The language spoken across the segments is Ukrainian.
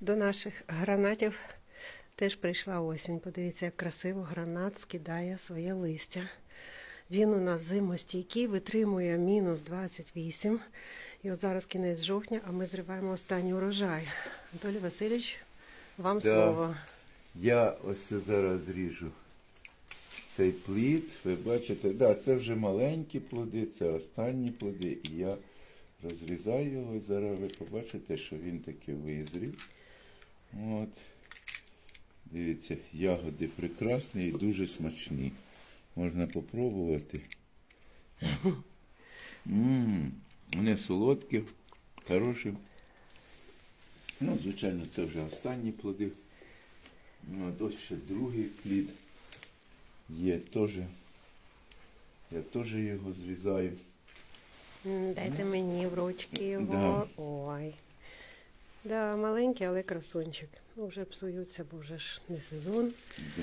До наших гранатів теж прийшла осінь. Подивіться, як красиво гранат скидає своє листя. Він у нас зимостійкий, витримує мінус 28. І от зараз кінець жовтня, а ми зриваємо останній урожай. Анатолій Васильович, вам Да. слово. Я ось зараз ріжу цей плід. Ви бачите, да, це вже маленькі плоди, це останні плоди. І я розрізаю його. І зараз ви побачите, що він таки визрів. От. Дивіться, ягоди прекрасні і дуже смачні. Можна попробувати. М, Вони солодкі, хороші. Ну, звичайно, це вже останні плоди. Ну, а ось ще другий плід є теж. Я теж його зрізаю. Дайте мені в ручки його. Да. Ой. Да, маленький, але красунчик. Ну, вже псуються, бо вже ж не сезон. Да.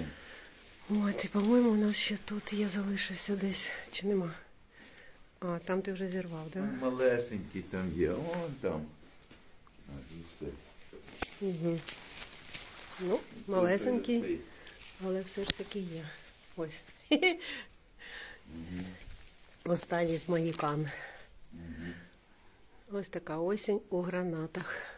От, і, по-моєму, у нас ще тут є залишився десь. Чи нема? А, там ти вже зірвав, так? Там малесенький там є, он там. І все. Угу. Ну, малесенький, але все ж таки є. Ось. Останній з моїкан. Ось така осінь у гранатах.